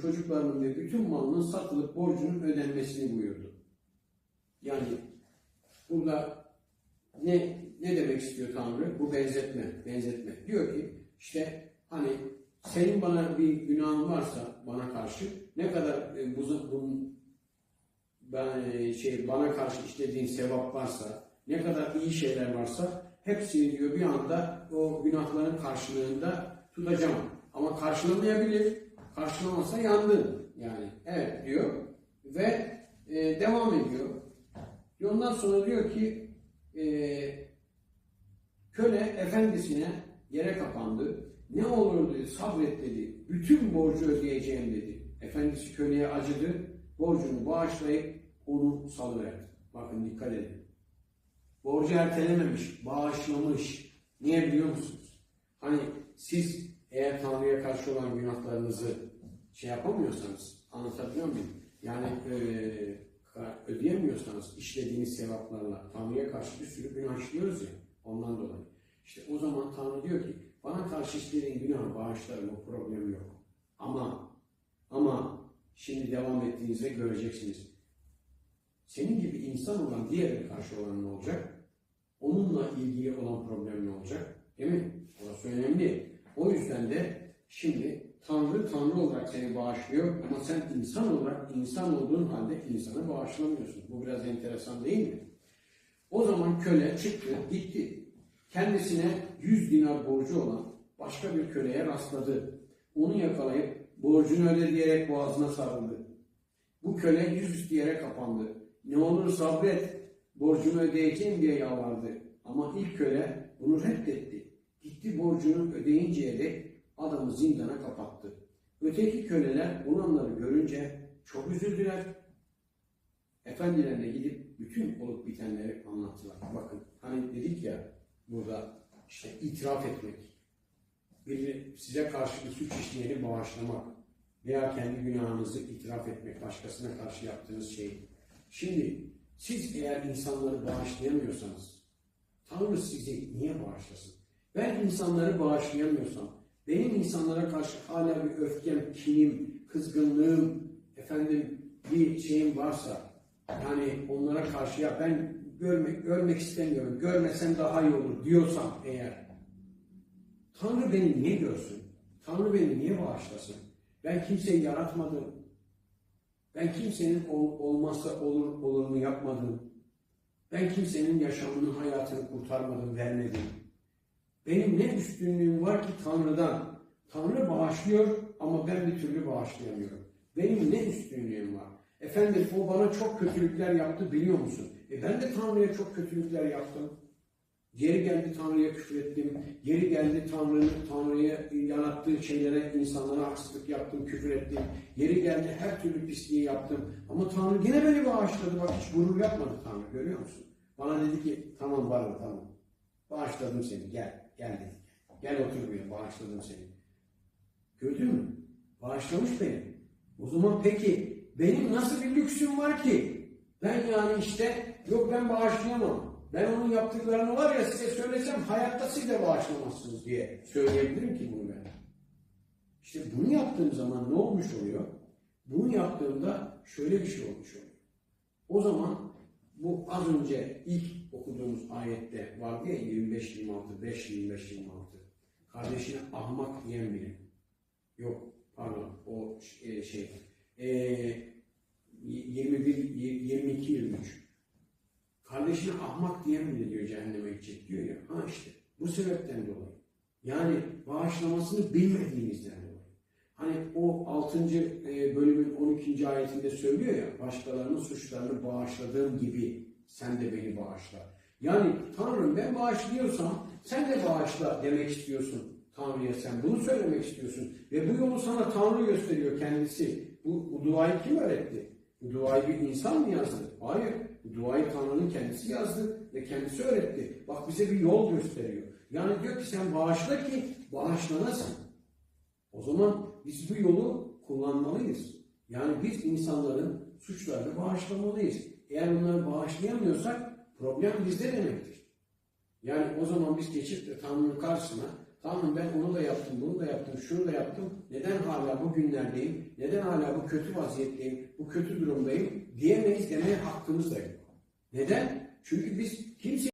çocuklarının ve bütün malının satılıp borcunun ödenmesini buyurdu. Yani burada ne ne demek istiyor Tanrı? Bu benzetme, benzetme. Diyor ki işte hani senin bana bir günahın varsa bana karşı ne kadar e, bu, bunun ben e, şey bana karşı işlediğin sevap varsa, ne kadar iyi şeyler varsa hepsini diyor bir anda o günahların karşılığında tutacağım. Ama karşılamayabilir. Karşılamazsa yandın. Yani evet diyor ve e, devam ediyor. Ondan sonra diyor ki e, köle efendisine yere kapandı. Ne olur dedi sabret dedi. Bütün borcu ödeyeceğim dedi. Efendisi köleye acıdı. Borcunu bağışlayıp onu salıverdi. Bakın dikkat edin. Borcu ertelememiş, bağışlamış. Niye biliyor musunuz? Hani siz eğer Tanrı'ya karşı olan günahlarınızı şey yapamıyorsanız, anlatabiliyor muyum? Yani eee, ödeyemiyorsanız işlediğiniz sevaplarla Tanrı'ya karşı bir sürü günah işliyoruz ya ondan dolayı. İşte o zaman Tanrı diyor ki bana karşı işlediğin günahı bağışlarım o problem yok. Ama ama şimdi devam ettiğinizde göreceksiniz. Senin gibi insan olan diğerine karşı olan ne olacak? Onunla ilgili olan problem ne olacak? Değil mi? Orası önemli. O yüzden de şimdi Tanrı Tanrı olarak seni bağışlıyor ama sen insan olarak insan olduğun halde insanı bağışlamıyorsun. Bu biraz enteresan değil mi? O zaman köle çıktı, gitti. Kendisine 100 dinar borcu olan başka bir köleye rastladı. Onu yakalayıp borcunu öde diyerek boğazına sarıldı. Bu köle yüzüstü yere kapandı. Ne olur sabret, borcunu ödeyeceğim diye yalvardı. Ama ilk köle bunu reddetti. Gitti borcunu ödeyinceye dek adamı zindana kapattı. Öteki köleler olanları görünce çok üzüldüler. Efendilerine gidip bütün olup bitenleri anlattılar. Bakın hani dedik ya burada işte itiraf etmek, bir size karşı bir suç işleyeni bağışlamak veya kendi günahınızı itiraf etmek, başkasına karşı yaptığınız şey. Şimdi siz eğer insanları bağışlayamıyorsanız Tanrı sizi niye bağışlasın? Ben insanları bağışlayamıyorsam, benim insanlara karşı hala bir öfkem, kinim, kızgınlığım, efendim bir şeyim varsa, yani onlara karşı ya ben görmek, görmek istemiyorum, görmesem daha iyi olur diyorsam eğer, Tanrı beni niye görsün? Tanrı beni niye bağışlasın? Ben kimseyi yaratmadım. Ben kimsenin ol, olmazsa olur olurunu yapmadım. Ben kimsenin yaşamını, hayatını kurtarmadım, vermedim. Benim ne üstünlüğüm var ki Tanrı'dan? Tanrı bağışlıyor ama ben bir türlü bağışlayamıyorum. Benim ne üstünlüğüm var? Efendim o bana çok kötülükler yaptı biliyor musun? E ben de Tanrı'ya çok kötülükler yaptım. Geri geldi Tanrı'ya küfrettim. Geri geldi Tanrı'nın Tanrı'ya yarattığı şeylere, insanlara haksızlık yaptım, küfür ettim. Geri geldi her türlü pisliği yaptım. Ama Tanrı yine beni bağışladı. Bak hiç gurur yapmadı Tanrı görüyor musun? Bana dedi ki tamam var tamam. Bağışladım seni gel. Gel dedi. Gel otur buraya bağışladım seni. Gördün mü? Bağışlamış beni. O zaman peki benim nasıl bir lüksüm var ki? Ben yani işte yok ben bağışlayamam. Ben onun yaptıklarını var ya size söylesem hayatta siz de bağışlamazsınız diye söyleyebilirim ki bunu ben. İşte bunu yaptığım zaman ne olmuş oluyor? Bunu yaptığımda şöyle bir şey olmuş oluyor. O zaman bu az önce ilk okuduğumuz ayette vardı ya 25-26, 5-25-26. Kardeşine ahmak diyen biri. Yok pardon o e, şey. E, 21-22-23. Kardeşine ahmak diyen bile diyor cehenneme gidecek diyor ya. Ha işte bu sebepten dolayı. Yani bağışlamasını bilmediğinizden dolayı. Hani o 6. bölümün 12. ayetinde söylüyor ya başkalarının suçlarını bağışladığım gibi sen de beni bağışla. Yani Tanrım ben bağışlıyorsam sen de bağışla demek istiyorsun Tanrı'ya sen bunu söylemek istiyorsun. Ve bu yolu sana Tanrı gösteriyor kendisi. Bu, bu duayı kim öğretti? Bu duayı bir insan mı yazdı? Hayır. Bu duayı Tanrı'nın kendisi yazdı ve kendisi öğretti. Bak bize bir yol gösteriyor. Yani diyor ki sen bağışla ki bağışlanasın. O zaman biz bu yolu kullanmalıyız. Yani biz insanların suçlarını bağışlamalıyız. Eğer onları bağışlayamıyorsak problem bizde demektir. Yani o zaman biz geçip de Tanrı'nın karşısına tamam ben onu da yaptım, bunu da yaptım, şunu da yaptım. Neden hala bu günlerdeyim? Neden hala bu kötü vaziyetteyim, bu kötü durumdayım diyemeyiz demeye hakkımız da yok. Neden? Çünkü biz kimse